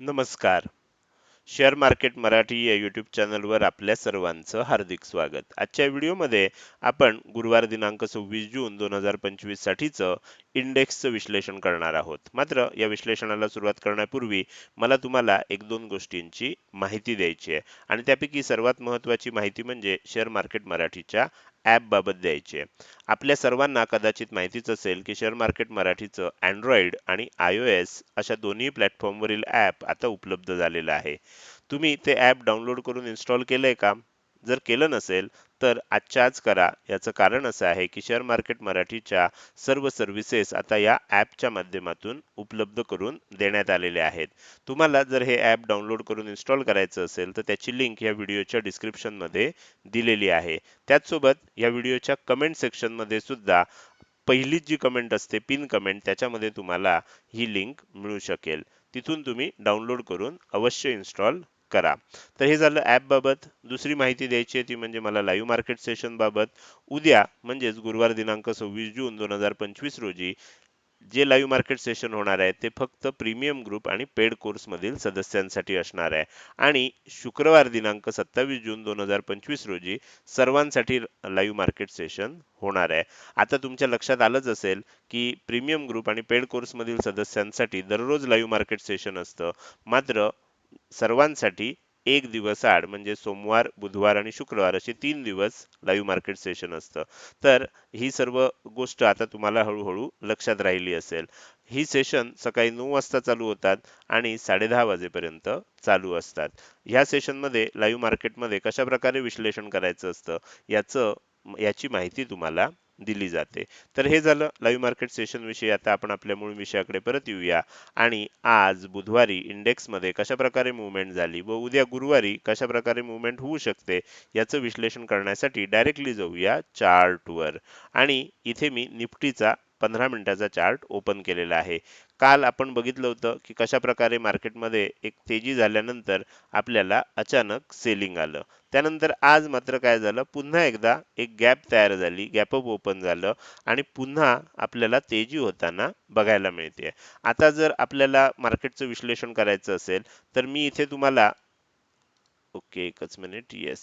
नमस्कार. Share market Marathi या YouTube चॅनलवर आपल्या सर्वांचं हार्दिक स्वागत. आजच्या व्हिडिओमध्ये आपण गुरुवार दिनांक सव्वीस जून दोन हजार पंचवीस साठीचं इंडेक्सचं विश्लेषण करणार आहोत. मात्र या विश्लेषणाला सुरुवात करण्यापूर्वी मला तुम्हाला एक दोन गोष्टींची माहिती द्यायची आहे. आणि त्यापैकी सर्वात महत्त्वाची माहिती म्हणजे शेअर मार्केट मराठीच्या ॲपबाबत द्यायची. आहे आपल्या सर्वांना कदाचित माहितीच असेल की शेअर मार्केट मराठीचं अँड्रॉइड आणि आय ओ एस अशा दोन्ही प्लॅटफॉर्मवरील ॲप आता उपलब्ध झालेलं आहे. तुम्ही ते ॲप डाउनलोड करून इन्स्टॉल केलंय का? जर केलं नसेल तर आजच्या आज करा. याचं कारण असं आहे की शेअर मार्केट मराठीच्या सर्व सर्व्हिसेस आता या ॲपच्या माध्यमातून उपलब्ध करून देण्यात आलेले आहेत. तुम्हाला जर हे ॲप डाउनलोड करून इन्स्टॉल करायचं असेल तर त्याची लिंक या व्हिडिओच्या डिस्क्रिप्शनमध्ये दिलेली आहे. त्याचसोबत या व्हिडिओच्या कमेंट सेक्शनमध्ये सुद्धा पहिली जी कमेंट असते पिन कमेंट त्याच्यामध्ये तुम्हाला ही लिंक मिळू शकेल. तिथून तुम्ही डाउनलोड करून अवश्य इन्स्टॉल करा. तर हे झालं ॲपबाबत दुसरी माहिती द्यायची आहे ती म्हणजे मला लाईव्ह मार्केट सेशनबाबत उद्या म्हणजेच गुरुवार दिनांक सव्वीस जून दोन हजार पंचवीस रोजी जे लाईव्ह मार्केट सेशन होणार आहे ते फक्त प्रीमियम ग्रुप आणि पेड कोर्समधील सदस्यांसाठी असणार आहे. आणि शुक्रवार दिनांक सत्तावीस जून दोन हजार पंचवीस रोजी सर्वांसाठी लाईव्ह मार्केट सेशन होणार आहे. आता तुमच्या लक्षात आलंच असेल की प्रीमियम ग्रुप आणि पेड कोर्समधील सदस्यांसाठी दररोज लाईव्ह मार्केट सेशन असतं. मात्र सर्वांसाठी एक दिवस आड म्हणजे सोमवार बुधवार आणि शुक्रवार असे तीन दिवस लाईव्ह मार्केट सेशन असतं. तर ही सर्व गोष्ट आता तुम्हाला हळूहळू लक्षात राहिली असेल. ही सेशन सकाळी नऊ वाजता चालू होतात आणि साडेदहा वाजेपर्यंत चालू असतात. ह्या सेशनमध्ये लाईव्ह मार्केटमध्ये कशा प्रकारे विश्लेषण करायचं असतं याचं याची माहिती तुम्हाला दिली जाते. तर हे झालं लाईव्ह मार्केट सेशन विषयी. आता आपण आपल्या मूळ विषयाकडे परत येऊया. आणि आज बुधवारी इंडेक्समध्ये कशा प्रकारे मुवमेंट झाली व उद्या गुरुवारी कशा प्रकारे मुवमेंट होऊ शकते याचं विश्लेषण करण्यासाठी डायरेक्टली जाऊया चार्टवर आणि इथे मी निफ्टीचा पंधरा मिनिटाचा चार्ट ओपन केलेला आहे. काल आपण बघितलं होतं की कशा प्रकारे मार्केटमध्ये एक तेजी झाल्यानंतर आपल्याला अचानक सेलिंग आलं. त्यानंतर आज मात्र काय झालं? पुन्हा एकदा एक गॅप तयार झाली गॅपअप ओपन झालं आणि पुन्हा आपल्याला तेजी होताना बघायला मिळते. आता जर आपल्याला मार्केटचं विश्लेषण करायचं असेल तर मी इथे तुम्हाला ओके एकच मिनिट येस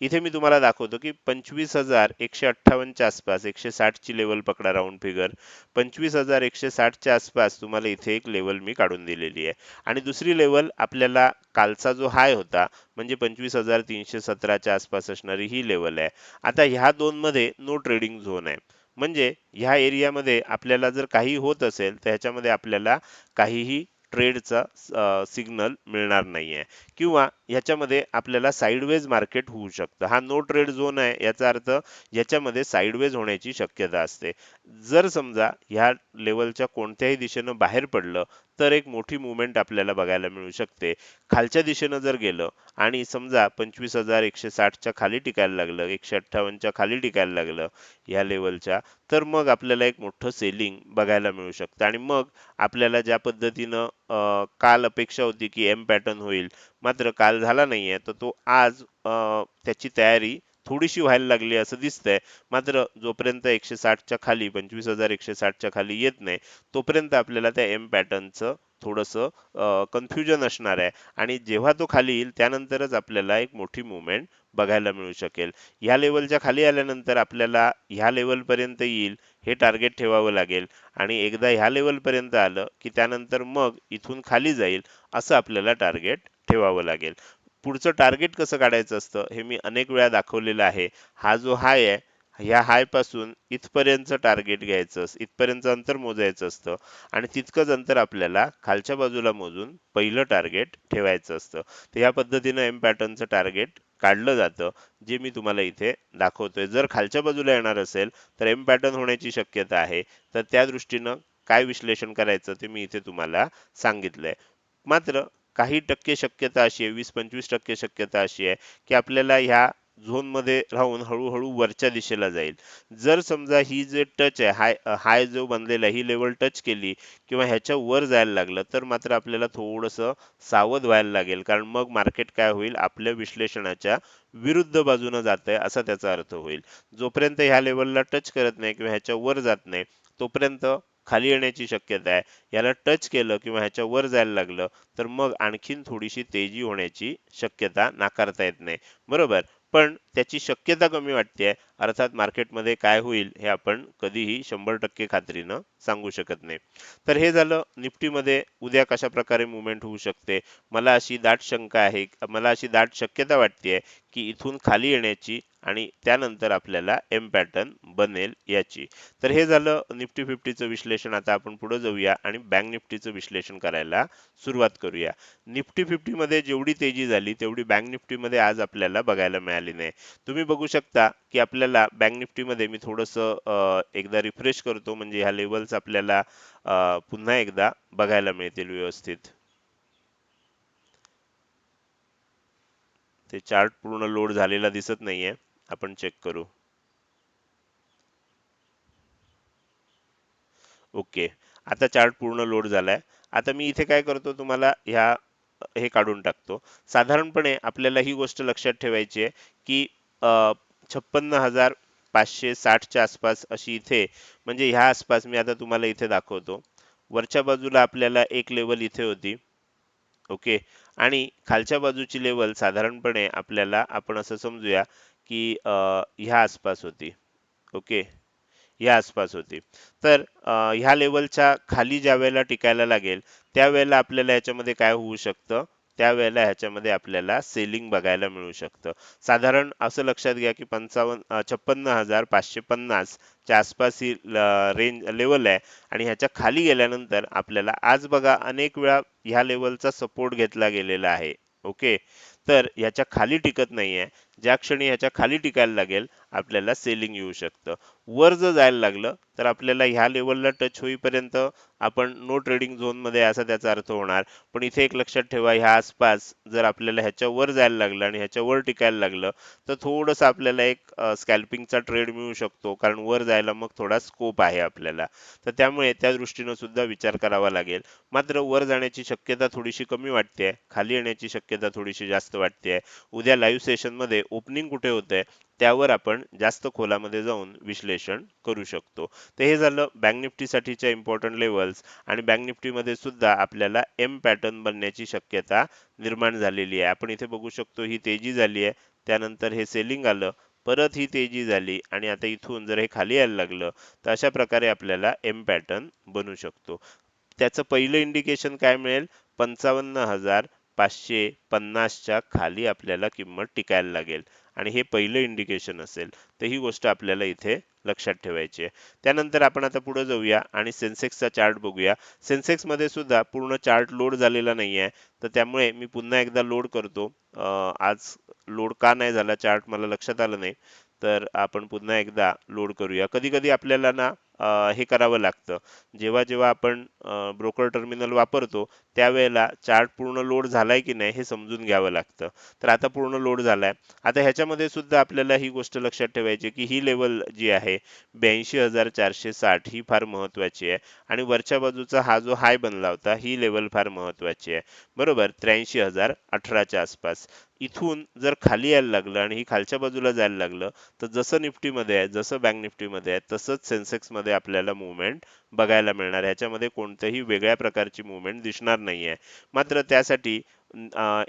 इथे मी तुम्हाला दाखवतो की पंचवीस हजार एकशे अठ्ठावन्नच्या आसपास एकशे साठची लेवल पकडा राऊंड फिगर पंचवीस हजार एकशे साठच्या आसपास तुम्हाला इथे एक लेवल मी काढून दिलेली आहे. आणि दुसरी लेवल आपल्याला कालचा जो हाय होता म्हणजे पंचवीस हजार तीनशे सतराच्या आसपास असणारी ही लेवल आहे. आता ह्या दोनमध्ये नो ट्रेडिंग झोन आहे. म्हणजे ह्या एरियामध्ये आपल्याला जर काही होत असेल तर ह्याच्यामध्ये आपल्याला काहीही ट्रेडचा सिग्नल मिळणार नाहीये. किंवा ह्याच्यामध्ये आपल्याला साईडवेज मार्केट होऊ शकतं. हा नो ट्रेड झोन आहे याचा अर्थ याच्यामध्ये साईडवेज होण्याची शक्यता असते. जर समजा ह्या लेवलच्या कोणत्याही दिशेनं बाहेर पडलं तर एक मोठी मुवमेंट आपल्याला बघायला मिळू शकते. खालच्या दिशेनं जर गेलं आणि समजा पंचवीस हजार एकशे साठच्या खाली टिकायला लागलं एकशे अठ्ठावन्नच्या खाली टिकायला लागलं या लेवलच्या तर मग आपल्याला एक मोठं सेलिंग बघायला मिळू शकतं. आणि मग आपल्याला ज्या पद्धतीनं काल अपेक्षा होती की एम पॅटर्न होईल मात्र काल झाला नाहीये. तर तो आज त्याची तयारी थोडीशी व्हायला लागली असं दिसतंय. मात्र जोपर्यंत एकशे साठच्या खाली पंचवीस हजार एकशे साठच्या खाली येत नाही तोपर्यंत आपल्याला त्या एम पॅटर्नचं थोडंसं कन्फ्युजन असणार आहे. आणि जेव्हा तो खाली येईल त्यानंतरच आपल्याला एक मोठी मुवमेंट बघायला मिळू शकेल. ह्या लेवलच्या खाली आल्यानंतर आपल्याला ह्या लेवलपर्यंत येईल हे टार्गेट ठेवावं लागेल. आणि एकदा ह्या लेवलपर्यंत आलं की त्यानंतर मग इथून खाली जाईल असं आपल्याला टार्गेट ठेवावं लागेल. पुढचं टार्गेट कसं काढायचं असतं हे मी अनेक वेळा दाखवलेलं आहे. हा जो हाय आहे ह्या हायपासून टार्गेट घ्यायचं इथपर्यंत अंतर मोजायचं असतं आणि तितकंच अंतर आपल्याला खालच्या बाजूला मोजून पहिलं टार्गेट ठेवायचं असतं. तर ह्या पद्धतीनं एम पॅटर्नचं टार्गेट काढलं जातं जे मी तुम्हाला इथे दाखवतोय. जर खालच्या बाजूला येणार असेल तर एम पॅटर्न होण्याची शक्यता आहे. तर त्या दृष्टीनं काय विश्लेषण करायचं ते मी इथे तुम्हाला सांगितलंय. मात्र काही टक्के शक्यता अशी आहे वीस पंचवीस टक्के शक्यता अशी आहे की आपल्याला ह्या झोनमध्ये राहून हळूहळू वरच्या दिशेला जाईल. जर समजा ही जे टच आहे हाय हाय जो बनलेला ही लेवल टच केली किंवा ह्याच्या वर जायला लागलं तर मात्र आपल्याला थोडंसं सावध व्हायला लागेल. कारण मग मार्केट काय होईल? आपल्या विश्लेषणाच्या विरुद्ध बाजूनं जात आहे असा त्याचा अर्थ होईल. जोपर्यंत ह्या लेवलला टच करत नाही किंवा ह्याच्या वर जात नाही तोपर्यंत खाली येण्याची शक्यता आहे. याला टच केलं किंवा ह्याच्या वर जायला लागलं तर मग आणखीन थोडीशी तेजी होण्याची शक्यता नाकारता येत नाही. बरोबर? पण त्याची शक्यता कमी वाटते अर्थात मार्केटमध्ये काय होईल हे आपण कधीही शंभर टक्के खात्रीनं सांगू शकत नाही. तर हे झालं. निफ्टीमध्ये उद्या कशा प्रकारे मुवमेंट होऊ शकते? मला अशी दाट शंका आहे मला अशी दाट शक्यता वाटते की इथून खाली येण्याची आणि त्यानंतर आपल्याला एम पॅटर्न बनेल याची. तर हे झालं. निफ्टी फिफ्टीचं विश्लेषण आता आपण पुढे जाऊया आणि बँक निफ्टीचं विश्लेषण करायला सुरुवात करूया. निफ्टी फिफ्टीमध्ये जेवढी तेजी झाली तेवढी बँक निफ्टीमध्ये आज आपल्याला बघायला मिळाली नाही. तुम्ही बघू शकता की आपल्याला बँक निफ्टीमध्ये मी थोडंसं एकदा रिफ्रेश करतो. म्हणजे ह्या लेवल्स आपल्याला पुन्हा एकदा बघायला मिळतील व्यवस्थित. ते चार्ट पूर्ण लोड झालेला दिसत नाहीये. आपण चेक करू. ओके. आता चार्ट पूर्ण लोड झालाय. आता मी इथे काय करतो तुम्हाला ह्या हे काढून टाकतो. साधारणपणे आपल्याला ही गोष्ट लक्षात ठेवायची आहे की छप्पन्न हजार पाचशे साठच्या आसपास अशी इथे म्हणजे ह्या आसपास मी आता तुम्हाला इथे दाखवतो. वरच्या बाजूला आपल्याला एक लेवल इथे होती. ओके? आणि खालच्या बाजूची लेवल साधारणपणे आपल्याला आपण असं समजूया की ह्या आसपास होती. ओके? ह्या आसपास होती. तर ह्या लेवलच्या खाली ज्या वेळेला टिकायला लागेल त्यावेळेला आपल्याला याच्यामध्ये काय होऊ शकतं? त्यावेळेला ह्याच्यामध्ये आपल्याला सेलिंग बघायला मिळू शकतं. साधारण असं लक्षात घ्या की पंचावन्न छप्पन्न हजार पाचशे पन्नास च्या आसपास ही रेंज लेवल आहे. आणि ह्याच्या खाली गेल्यानंतर आपल्याला आज बघा अनेक वेळा ह्या लेवलचा सपोर्ट घेतला गेलेला आहे. ओके तर ह्याच्या खाली टिकत नाहीये. ज्या क्षणी ह्याच्या खाली टिकायला लागेल आपल्याला सेलिंग येऊ शकतं. वर जर जायला लागलं तर आपल्याला ह्या लेवलला टच होईपर्यंत आपण नो ट्रेडिंग झोनमध्ये असा त्याचा अर्थ होणार. पण इथे एक लक्षात ठेवा ह्या आसपास जर आपल्याला ह्याच्या वर जायला लागलं आणि ह्याच्या वर टिकायला लागलं तर थोडंसं आपल्याला एक स्कॅल्पिंगचा ट्रेड मिळू शकतो. कारण वर जायला मग थोडा स्कोप आहे आपल्याला. तर त्यामुळे त्या दृष्टीनं सुद्धा विचार करावा लागेल. मात्र वर जाण्याची शक्यता थोडीशी कमी वाटते खाली येण्याची शक्यता थोडीशी जास्त वाटते उद्या लाईव्ह सेशनमध्ये ओपनिंग कुठे होते त्यावर आपण जास्त खोलामध्ये जाऊन विश्लेषण करू शकतो. तर हे झालं बँक निफ्टीसाठीच्या इम्पॉर्टंट लेवल्स आणि बँक निफ्टीमध्ये सुद्धा आपल्याला एम पॅटर्न बनण्याची शक्यता निर्माण झालेली आहे. आपण इथे बघू शकतो ही तेजी झाली आहे. त्यानंतर हे सेलिंग आलं परत ही तेजी झाली आणि आता इथून जर हे खाली यायला लागलं तर अशा प्रकारे आपल्याला एम पॅटर्न बनू शकतो. त्याचं पहिलं इंडिकेशन काय मिळेल? पंचावन्न हजार पाचशे पन्नासच्या खाली आपल्याला किंमत टिकायला लागेल. आणि हे पहिलं इंडिकेशन असेल तर ही गोष्ट आपल्याला इथे लक्षात ठेवायची आहे. त्यानंतर आपण आता पुढे जाऊया आणि सेन्सेक्सचा चार्ट बघूया. सेन्सेक्समध्ये सुद्धा पूर्ण चार्ट लोड झालेला नाही आहे तर त्यामुळे मी पुन्हा एकदा लोड करतो. आज लोड का नाही झाला चार्ट मला लक्षात आलं नाही. तर आपण पुन्हा एकदा लोड करूया. कधी कधी आपल्याला ना हे करावं लागतं. जेव्हा जेव्हा आपण ब्रोकर टर्मिनल वापरतो त्यावेळेला चार्ट पूर्ण लोड झालाय की नाही हे समजून घ्यावं लागतं. तर आता पूर्ण लोड झालाय. आता ह्याच्यामध्ये सुद्धा आपल्याला ही गोष्ट लक्षात ठेवायची की ही लेवल जी आहे ब्याऐंशी हजार चारशे साठ ही फार महत्वाची आहे. आणि वरच्या बाजूचा हा जो हाय बनला होता ही लेवल फार महत्वाची आहे. बरोबर? त्र्याऐंशी हजार अठराच्या आसपास. इथून जर खाली यायला लागलं आणि ही खालच्या बाजूला जायला लागलं तर जसं निफ्टीमध्ये आहे जसं बँक निफ्टीमध्ये आहे तसंच सेन्सेक्समध्ये आपल्याला मुवमेंट बघायला मिळणार ह्याच्यामध्ये कोणत्याही वेगळ्या प्रकारची मुवमेंट दिसणार नाहीये. मात्र त्यासाठी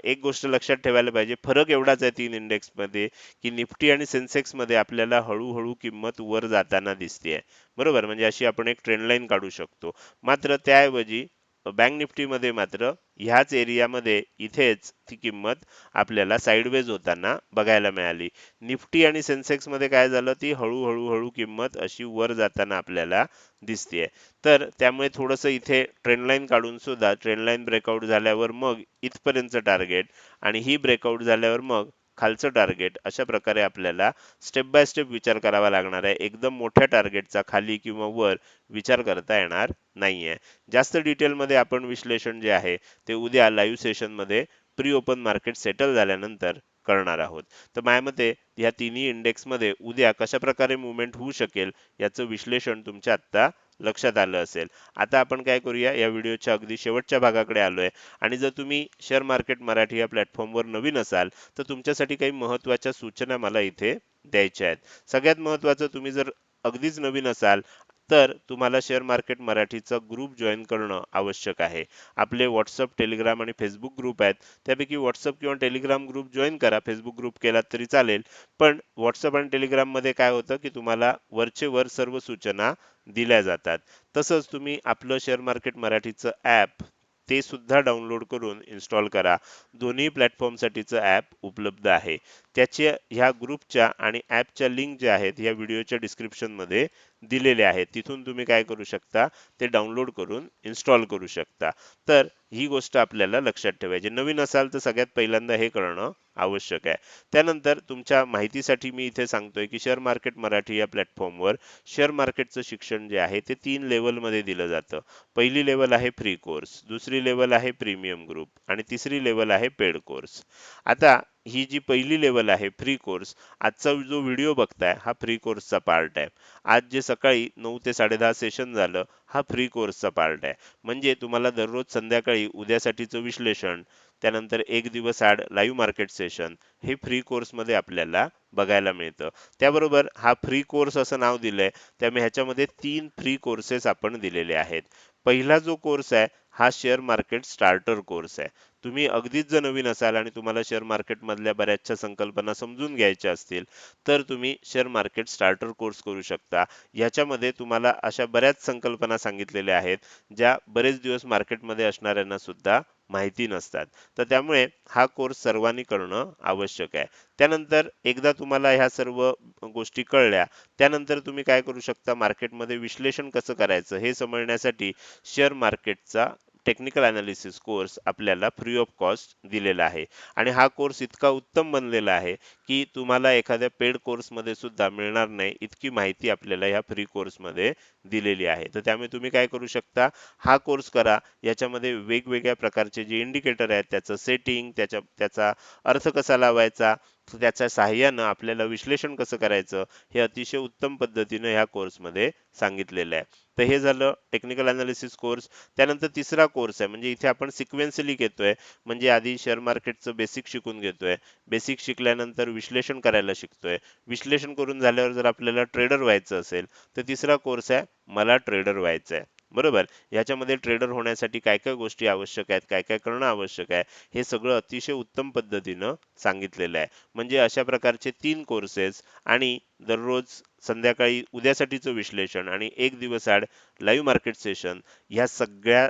एक गोष्ट लक्षात ठेवायला पाहिजे. फरक एवढाच आहे तीन इंडेक्समध्ये की निफ्टी आणि सेन्सेक्समध्ये आपल्याला हळूहळू किंमत वर जाताना दिसते आहे बरोबर? म्हणजे अशी आपण एक ट्रेंडलाईन काढू शकतो. मात्र त्याऐवजी बँक निफ्टीमध्ये मात्र ह्याच एरियामध्ये इथेच ती किंमत आपल्याला साईडवेज होताना बघायला मिळाली. निफ्टी आणि सेन्सेक्समध्ये काय झालं ती हळूहळू हळू किंमत अशी वर जाताना आपल्याला दिसते तर त्यामुळे थोडंसं इथे ट्रेंड लाईन काढून सुद्धा ट्रेंड लाईन ब्रेकआउट झाल्यावर मग इथपर्यंतचं टार्गेट आणि ही ब्रेकआउट झाल्यावर मग खालचं टार्गेट अशा प्रकारे आपल्याला स्टेप बाय स्टेप विचार करावा लागणार आहे. एकदम मोठ्या टार्गेटचा खाली किंवा वर विचार करता येणार नाहीये. जास्त डिटेलमध्ये आपण विश्लेषण जे आहे ते उद्या लाईव्ह सेशनमध्ये प्री ओपन मार्केट सेटल झाल्यानंतर करणार आहोत. तर माझ्या मते या तिन्ही इंडेक्समध्ये उद्या कशा प्रकारे मुवमेंट होऊ शकेल याचं विश्लेषण तुमच्या आत्ता लक्षात आलं असेल. आता आपण काय करूया या व्हिडिओच्या अगदी शेवटच्या भागाकडे आलोय. आणि जर तुम्ही शेअर मार्केट मराठी या प्लॅटफॉर्मवर नवीन असाल तर तुमच्यासाठी काही महत्त्वाच्या सूचना मला इथे द्यायच्या आहेत. सगळ्यात महत्वाचं तुम्ही जर अगदीच नवीन असाल तर तुम्हाला शेअर मार्केट मराठीचा ग्रुप जॉईन करणं आवश्यक आहे. आपले व्हॉट्सअप टेलिग्राम आणि फेसबुक ग्रुप आहेत. त्यापैकी व्हॉट्सअप किंवा टेलिग्राम ग्रुप जॉईन करा. फेसबुक ग्रुप केला तरी चालेल. पण व्हॉट्सअप आणि टेलिग्राममध्ये काय होतं की तुम्हाला वरचे वर सर्व सूचना दिल्या जातात. तसंच तुम्ही आपलं शेअर मार्केट मराठीचं ॲप ते सुद्धा डाउनलोड करून इन्स्टॉल करा. दोन्ही प्लॅटफॉर्मसाठीचं ॲप उपलब्ध आहे. त्याचे ह्या ग्रुपच्या आणि ॲपच्या लिंक ज्या आहेत या व्हिडिओच्या डिस्क्रिप्शनमध्ये दिलेले आहेत. तिथून तुम्ही काय करू शकता ते डाउनलोड करून इन्स्टॉल करू शकता. तर ही गोष्ट आपल्याला लक्षात ठेवायची नवीन असाल तर सगळ्यात पहिल्यांदा हे करणं आवश्यक आहे. त्यानंतर तुमच्या माहितीसाठी मी इथे सांगतोय की शेअर मार्केट मराठी या प्लॅटफॉर्मवर शेअर मार्केटचं शिक्षण जे आहे ते तीन लेवलमध्ये दिलं जातं. पहिली लेवल आहे फ्री कोर्स दुसरी लेवल आहे प्रीमियम ग्रुप आणि तिसरी लेवल आहे पेड कोर्स आता ही जी पहिली लेवल आहे फ्री कोर्स आजचा जो व्हिडिओ बघताय हा फ्री कोर्सचा पार्ट आहे. आज जे सकाळी नऊ ते साडेदहा सेशन झालं हा फ्री कोर्सचा पार्ट आहे. म्हणजे तुम्हाला दररोज संध्याकाळी उद्यासाठीचं विश्लेषण त्यानंतर एक दिवस आड लाईव्ह मार्केट सेशन हे फ्री कोर्समध्ये आपल्याला बघायला मिळतं. त्याबरोबर हा फ्री कोर्स असं नाव दिलंय त्यामुळे ह्याच्यामध्ये तीन फ्री कोर्सेस आपण दिलेले आहेत. पहिला जो कोर्स आहे हा शेअर मार्केट स्टार्टर कोर्स आहे. तुम्ही अगदीच जर नवीन असाल आणि तुम्हाला शेअर मार्केट मधल्या बऱ्याचशा संकल्पना समजून घ्यायच्या असतील तर तुम्ही शेअर मार्केट स्टार्टर कोर्स करू शकता. याच्यामध्ये तुम्हाला अशा बऱ्याच संकल्पना सांगितलेल्या आहेत ज्या बरेच दिवस मार्केटमध्ये असणाऱ्यांना सुद्धा माहिती नसतात. तर त्यामुळे हा कोर्स सर्वांनी करणं आवश्यक आहे. त्यानंतर एकदा तुम्हाला ह्या सर्व गोष्टी कळल्या त्यानंतर तुम्ही काय करू शकता? मार्केटमध्ये विश्लेषण कसं करायचं? हे समजण्यासाठी शेअर मार्केटचा टेक्निकल अनालिसिस कोर्स आपल्याला फ्री ऑफ कॉस्ट दिलेला आहे. आणि हा कोर्स इतका उत्तम बनलेला आहे की तुम्हाला एखाद्या पेड कोर्समध्ये सुद्धा मिळणार नाही. इतकी माहिती आपल्याला ह्या फ्री कोर्समध्ये दिलेली आहे. तर त्यामुळे तुम्ही काय करू शकता हा कोर्स करा. याच्यामध्ये वेगवेगळ्या प्रकारचे जे इंडिकेटर आहेत त्याचं सेटिंग त्याच्या त्याचा अर्थ कसा लावायचा त्याच्या सहाय्यानं आपल्याला विश्लेषण कसं करायचं हे अतिशय उत्तम पद्धतीनं ह्या कोर्समध्ये सांगितलेलं आहे. तर हे झालं टेक्निकल अनालिसिस कोर्स त्यानंतर तिसरा कोर्स आहे म्हणजे इथे आपण सिक्वेन्सली घेतोय. म्हणजे आधी शेअर मार्केटचं बेसिक शिकून घेतोय. बेसिक शिकल्यानंतर विश्लेषण करायला शिकतोय. विश्लेषण करून झाल्यावर जर आपल्याला ट्रेडर व्हायचं असेल तर तिसरा कोर्स आहे मला ट्रेडर व्हायचं आहे. बरोबर? याच्यामध्ये ट्रेडर होण्यासाठी काय काय गोष्टी आवश्यक आहेत? काय काय करणं आवश्यक आहे? हे सगळं अतिशय उत्तम पद्धतीनं सांगितलेलं आहे. म्हणजे अशा प्रकारचे तीन कोर्सेस आणि दररोज संध्याकाळी उद्यासाठीचं विश्लेषण आणि एक दिवस आड लाईव्ह मार्केट सेशन ह्या सगळ्या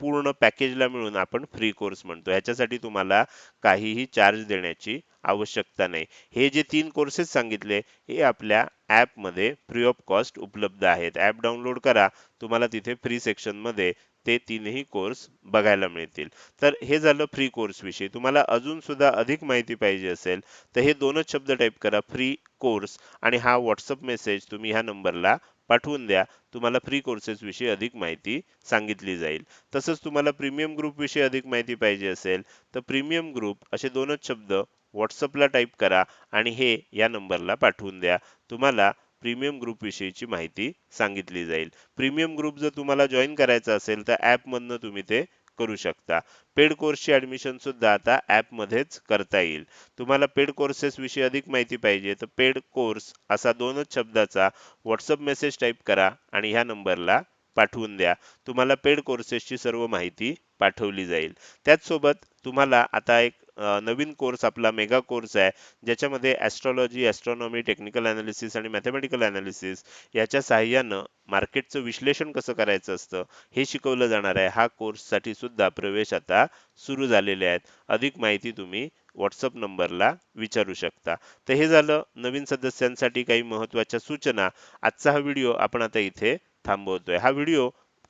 पूर्ण पॅकेजला मिळून आपण फ्री कोर्स म्हणतो. ह्याच्यासाठी तुम्हाला काहीही चार्ज देण्याची आवश्यकता नाही. हे जे तीन कोर्सेस सांगितले हे आपल्या ॲपमध्ये फ्री ऑफ कॉस्ट उपलब्ध आहेत. ॲप डाउनलोड करा. तुम्हाला तिथे फ्री सेक्शनमध्ये ते तीनही कोर्स बघायला मिळतील. तर हे झालं फ्री कोर्स विषयी. तुम्हाला अजून सुद्धा अधिक माहिती पाहिजे असेल तर हे दोनच शब्द टाईप करा. फ्री कोर्स आणि हा व्हॉट्सअप मेसेज तुम्ही ह्या नंबरला पाठवून द्या. तुम्हाला फ्री कोर्सेस विषयी अधिक माहिती सांगितली जाईल. तसंच तुम्हाला प्रीमियम ग्रुपविषयी अधिक माहिती पाहिजे असेल तर प्रीमियम ग्रुप असे दोनच शब्द व्हॉट्सअपला टाईप करा आणि हे या नंबरला पाठवून द्या. तुम्हाला प्रीमियम ग्रुप विषयीची माहिती सांगितली जाईल. प्रीमियम ग्रुप जर तुम्हाला जॉईन करायचा असेल तर ॲपमधनं तुम्ही ते करू शकता. पेड कोर्सची ॲडमिशन सुद्धा आता ॲपमध्येच करता येईल. तुम्हाला पेड कोर्सेसविषयी अधिक माहिती पाहिजे तर पेड कोर्स असा दोनच शब्दाचा व्हॉट्सअप मेसेज टाईप करा आणि ह्या नंबरला पाठवून द्या. तुम्हाला पेड कोर्सेसची सर्व माहिती पाठवली जाईल. त्याचसोबत तुम्हाला आता एक नवीन कोर्स आपला मेगा कोर्स आहे ज्याच्यामध्ये ॲस्ट्रॉलॉजी ॲस्ट्रॉनॉमी टेक्निकल ॲनालिसिस आणि मॅथमॅटिकल ॲनालिसिस याच्या सहाय्यानं मार्केटचं विश्लेषण कसं करायचं असतं हे शिकवलं जाणार आहे. हा कोर्ससाठी सुद्धा प्रवेश आता सुरू झालेले आहेत. अधिक माहिती तुम्ही व्हॉट्सअप नंबरला विचारू शकता. तर हे झालं नवीन सदस्यांसाठी काही महत्त्वाच्या सूचना. आजचा हा व्हिडिओ आपण आता इथे थांबवतोय. हा व्हिडिओ